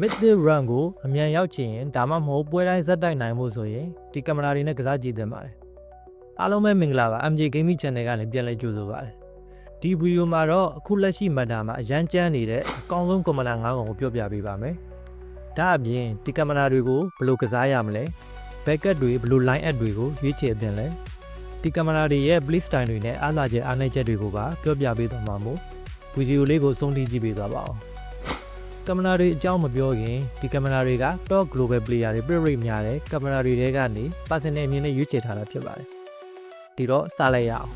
Mythic Run ကိုအမြန်ရောက်ချင်ရင်ဒါမှမဟုတ်ပွဲတိုင်းဇက်တိုက်နိုင်ဖို့ဆိုရင်ဒီကင်မရာတွေနဲ့ကစားကြည့်သင့်ပါတယ်အားလုံးပဲမင်္ဂလာပါ MJ Gaming Channel ကနေပြန်လည်ကြိုဆိုပါရစေဒီဗီဒီယိုမှာတော့အခုလက်ရှိမတ်တာမှာအရန်ကျန်းနေတဲ့အကောင်းဆုံးကင်မရာ၅ကောင်ကိုပြောပြပေးပါမယ်ဒါအပြင်ဒီကင်မရာတွေကိုဘယ်လိုကစားရမလဲ backup တွေဘယ်လို line up တွေကိုရွေးချယ်သင့်လဲဒီကင်မရာတွေရဲ့ play style တွေနဲ့အားလာချက်အားနည်းချက်တွေကိုပါပြောပြပေးသွားမှာမို့ဗီဒီယိုလေးကိုစုံထည့်ကြည့်ပေးသွားပါအောင် ကင်မရာတွေအကြောင်းမပြောခင်ဒီကင်မရာတွေက top global player တွေ pre rate များတဲ့ကင်မရာတွေထဲကနေ personal အမြင်နဲ့ရွေးချယ်ထားတာဖြစ်ပါတယ်ဒီတော့စလိုက်ရအောင်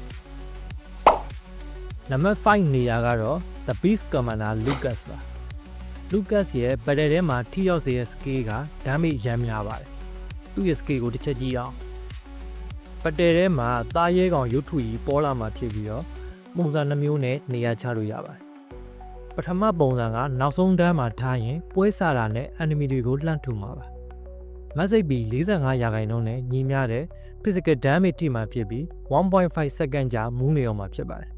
နံပါတ်5နေရာကတော့ the beast commander lucas ပါ lucas ရဲ့ battle ထဲမှာထိရောက်စေတဲ့ skill က damage ရမ်းများပါတယ်သူ့ရဲ့ skill ကိုတစ်ချက်ကြည့်အောင် battle ထဲမှာသားရဲကောင်ရုပ်ထုကြီးပေါ်လာမှာဖြစ်ပြီးတော့ပုံစံနှမျိုးနဲ့နေရာချလို့ရပါတယ် ပထမပုံစံကနောက်ဆုံးတန်းမှာထားရင်ပွဲစားတာနဲ့ enemy တွေကိုလှမ်းထူမှာပါမက်ဆေ့ပီ45ရာခိုင်နှုန်းနဲ့ညီမျှတဲ့ physical damage ထိမှဖြစ်ပြီး1.5 second ကြာမူးနေအောင်မှာဖြစ်ပါတယ်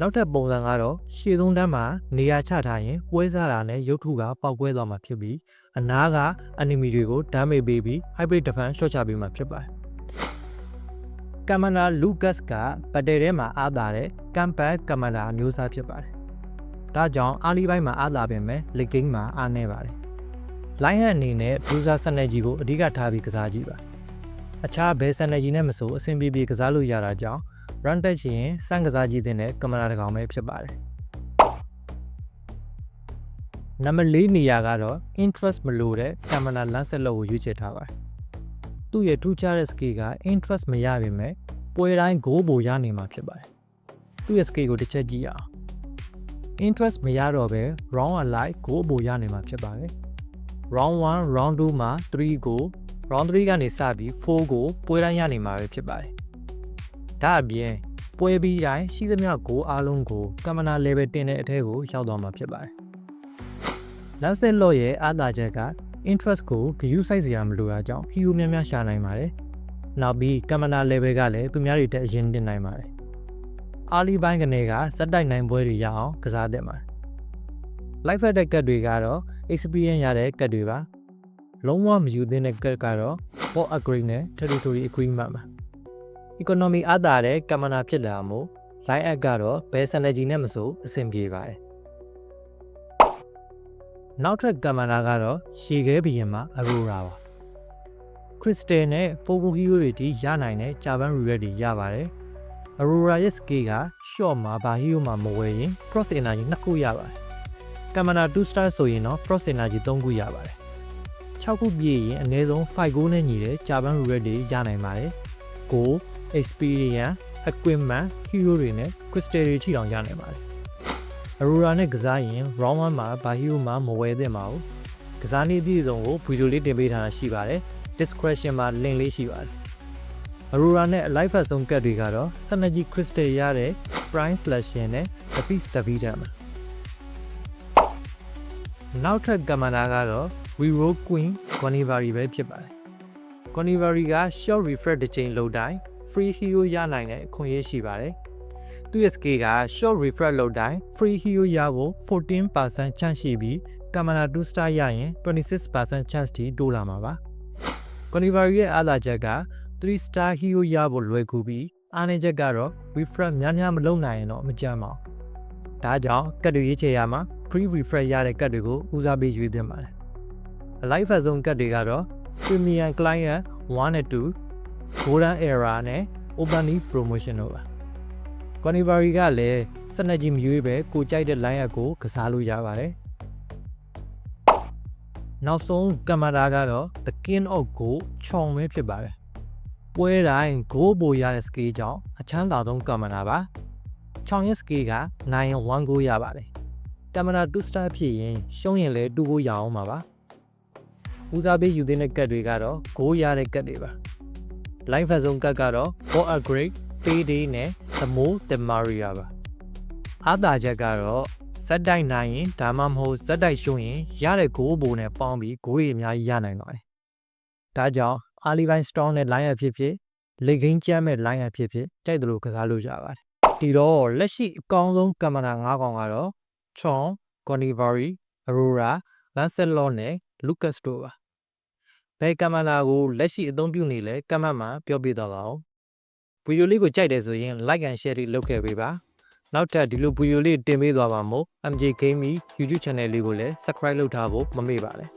နောက်ထပ်ပုံစံကတော့ရှေ့ဆုံးတန်းမှာနေရာချထားရင်ပွဲစားတာနဲ့ရုပ်ထုကပောက်ကွဲသွားမှာဖြစ်ပြီးအနားက enemy တွေကို damage ပေးပြီး hybrid defense ရှော့ချပေးမှာဖြစ်ပါတယ်ကမ္မနာလူကတ်ကဘတ်တယ်ထဲမှာအားသာတဲ့ကမ်ပတ်ကမ္မနာမျိုးစားဖြစ်ပါတယ် ဒါကြောင့်အားလီပိုင်းမှာအားလာပင်မဲ့လက်ဂိမ်းမှာအားနေပါတယ်။ line ဟန်အနေနဲ့ bruiser စနက်ကြီးကိုအဓိကထားပြီးကစားကြည့်ပါ။အခြားဘယ်စနက်ကြီးနဲ့မဆိုအဆင်ပြေပြေကစားလို့ရတာကြောင့် run တက်ချင်ရင်စမ်းကစားကြည့်တဲ့ကင်မရာတစ်ကောင်ပဲဖြစ်ပါတယ်။နံပါတ်၄နေရာကတော့ interest မလို့တဲ့ကင်မရာလမ်းဆက်လို့ကိုရွေးချယ်ထားပါတယ်။သူ့ရဲ့ထူးခြားတဲ့ skill က interest မရပေမဲ့ပွဲတိုင်း goal ပိုရနေမှာဖြစ်ပါတယ်။သူ့ရဲ့ skill ကိုတစ်ချက်ကြည့်ရအောင် interest မရတော့ပဲ round alike ကိုအပေါ်ရနေမှာဖြစ်ပါတယ် round 1 round 2မှာ3ကို round 3ကနေစပြီး4ကိုပွဲတိုင်းရနေမှာပဲဖြစ်ပါတယ်ဒါအပြင်ပွဲပြီးတိုင်းရှိသမျှကိုအားလုံးကိုကမ္မနာ level တင်တဲ့အထက်ကိုရောက်သွားမှာဖြစ်ပါတယ်လမ်းဆက်လော့ရဲ့အားသာချက်က interest ကို view size စရာမလိုတာကြောင့် view များများရှာနိုင်ပါတယ်နောက်ပြီးကမ္မနာ level ကလည်းသူများတွေတက်အရင်တင်နိုင်ပါတယ် အားလီပိုင်းကနေကစက်တိုက်နိုင်ပွဲတွေရအောင်ကစားသင့်ပါတယ်။ live attack ကတ်တွေကတော့ experience ရတဲ့ကတ်တွေပါ။လုံးဝမယူသင့်တဲ့ကတ်ကတော့ bot upgrade နဲ့ territory agreement ပါ။ economy အားသာတဲ့ကမ္မနာဖြစ်လာမို့ line up ကတော့ဘယ် synergy နဲ့မဆိုအဆင်ပြေပါတယ်။နောက်ထပ်ကမ္မနာကတော့ရှေခဲဘီရင်မှာ Aurora ပါ။ Crystal နဲ့ Pogo Hero တွေတီရနိုင်တဲ့ဂျာပန် Rare တွေရပါတယ်။ Aurora ရဲ့ skill က short မှာဘာ hero မှာမဝယ်ရင် frost energy 2ခုရပါတယ်။ Kamana 2 star ဆိုရင်တော့ frost energy 3ခုရပါတယ်။6ခုပြည့်ရင်အနည်းဆုံး5 goal နဲ့ညီတဲ့ဂျာပန် rule တွေရနိုင်ပါတယ်။ goal, experience, equipment, hero တွေနဲ့ crystal တွေထိအောင်ရနိုင်ပါတယ်။ Aurora နဲ့ကစားရင် round 1မှာဘာ hero မှာမဝယ်သင့်ပါဘူး။ကစားနည်းပြည့်စုံကိုဗီဒီယိုလေးတင်ပေးထားတာရှိပါတယ်။ description မှာ link လေးရှိပါတယ်။ Aurora နဲ့ Alive ဖတ်ဆုံးကတ်တွေကတော့ Synergy Crystal ရတဲ့ Prime Selection နဲ့ The Beast Davida မှာနောက်ထပ်ကမ္မနာကတော့ Hero Queen Conivary ပဲဖြစ်ပါတယ်။ Conivary က Short Refresh တစ်ချိန်လုပ်တိုင်း Free Hero ရနိုင်တဲ့အခွင့်အရေးရှိပါတယ်။သူ့ရဲ့ skill က Short Refresh လုပ်တိုင်း Free Hero ရဖို့14% chance ရှိပြီးကမ္မနာ2 star ရရင်26% chance ထိတိုးလာမှာပါ။ Conivary ရဲ့အားသာချက်က 3 star hero ရဖို့လွယ်ကူပြီးအားနည်းချက်ကတော့ refresh များများမလုပ်နိုင်ရင်တော့မကြမ်းပါဘူး။ဒါကြောင့်ကတ်တွေရေးချယ်ရမှာ free refresh ရတဲ့ကတ်တွေကိုဦးစားပေးရွေးသင့်ပါတယ်။ Alive ဖတ်ဆုံးကတ်တွေကတော့ Premium Client 1နဲ့2 Golden Era နဲ့ Opening Promotion တို့ပါ။ Conivary ကလည်းစနက်ကြီးမျိုးပဲကိုကြိုက်တဲ့ line up ကိုကစားလို့ရပါတယ်။နောက်ဆုံးကမ္မရာကတော့ The King of Go ချောင်ပဲဖြစ်ပါတယ်။ ပွဲတိုင်း goal ပိုရတဲ့ skill ကြောင့်အချမ်းသာဆုံးကမ္မနာပါ။ချောင်ရဲ့ skill က9 1 goal ရပါတယ်။ကမ္မနာ2 star ဖြစ်ရင်ရှုံးရင်လည်း2 goal ရအောင်ပါပါ။ဦးစားပေးယူသင့်တဲ့ကတ်တွေကတော့ goal ရတဲ့ကတ်တွေပါ။ live ဖတ်ဆုံးကတ်ကတော့ ball upgrade, payday နဲ့ the more the maria ပါ။အားသာချက်ကတော့ဇက်တိုက်နိုင်ရင်ဒါမှမဟုတ်ဇက်တိုက်ရှုံးရင်ရတဲ့ goal ပိုနဲ့ပေါင်းပြီး goal တွေအများကြီးရနိုင်ပါတယ်။ဒါကြောင့် early line strong နဲ့ line up ဖြစ်ဖြစ် late game ကျမ်းမဲ့ line up ဖြစ်ဖြစ်ကြိုက်တယ်လို့ကစားလို့ရပါတယ်ဒီတော့လက်ရှိအကောင်းဆုံးကင်မရာ၅កောင်ကတော့ Tron, Conivary, Aurora, Lancelot နဲ့ Lucas တို့ပါဘယ်ကမ္မန္တာကိုလက်ရှိအသုံးပြုနေလဲကမ္မတ်မှာပြောပြသွားပါဦးဗီဒီယိုလေးကိုကြိုက်တယ်ဆိုရင် like and share လေးလုပ်ခဲ့ပေးပါနောက်ထပ်ဒီလိုဗီဒီယိုလေးတင်ပေးသွားပါမို့ MJ Gaming YouTube channel လေးကိုလည်း subscribe လုပ်ထားဖို့မမေ့ပါနဲ့